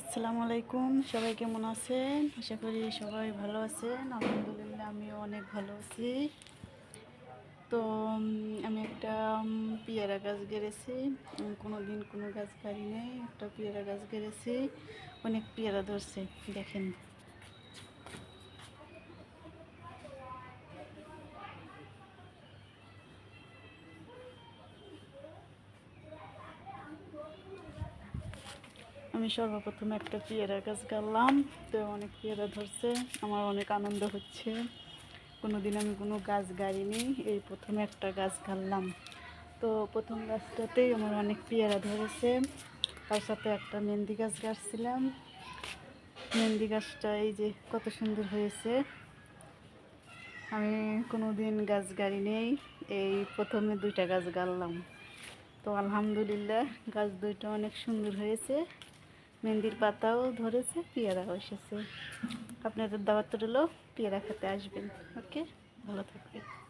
আসসালামু আলাইকুম, সবাই কেমন আছেন? আশা করি সবাই ভালো আছেন। আলহামদুলিল্লাহ আমিও অনেক ভালো আছি। তো আমি একটা পিয়ারা গাছ গেড়েছি। কোনো দিন কোনো গাছ গাড়ি নেই, একটা পেয়ারা গাছ গেড়েছি। অনেক পেয়ারা ধরছে, দেখেন। আমি সর্বপ্রথম একটা পেয়ারা গাছ গাড়লাম, তো অনেক পেয়ারা ধরছে, আমার অনেক আনন্দ হচ্ছে। কোনো দিন আমি কোনো গাছ গাড়িনি, এই প্রথম একটা গাছ গাড়লাম। তো প্রথম গাছটাতেই আমার অনেক পেয়ারা ধরেছে, তার সাথে একটা মেহেন্দি গাছ গাছছিলাম মেহেন্দি গাছটা এই যে কত সুন্দর হয়েছে। আমি কোনো দিন গাছ গাড়ি নেই এই প্রথমে দুইটা গাছ গাড়লাম। তো আলহামদুলিল্লাহ, গাছ দুইটা অনেক সুন্দর হয়েছে। মেহেন্দির পাতাও ধরেছে পেয়ারাও এসেছে। আপনাদের দাওয়াত রইল পেয়ারা খেতে আসবেন। ওকে ভালো থাকবেন।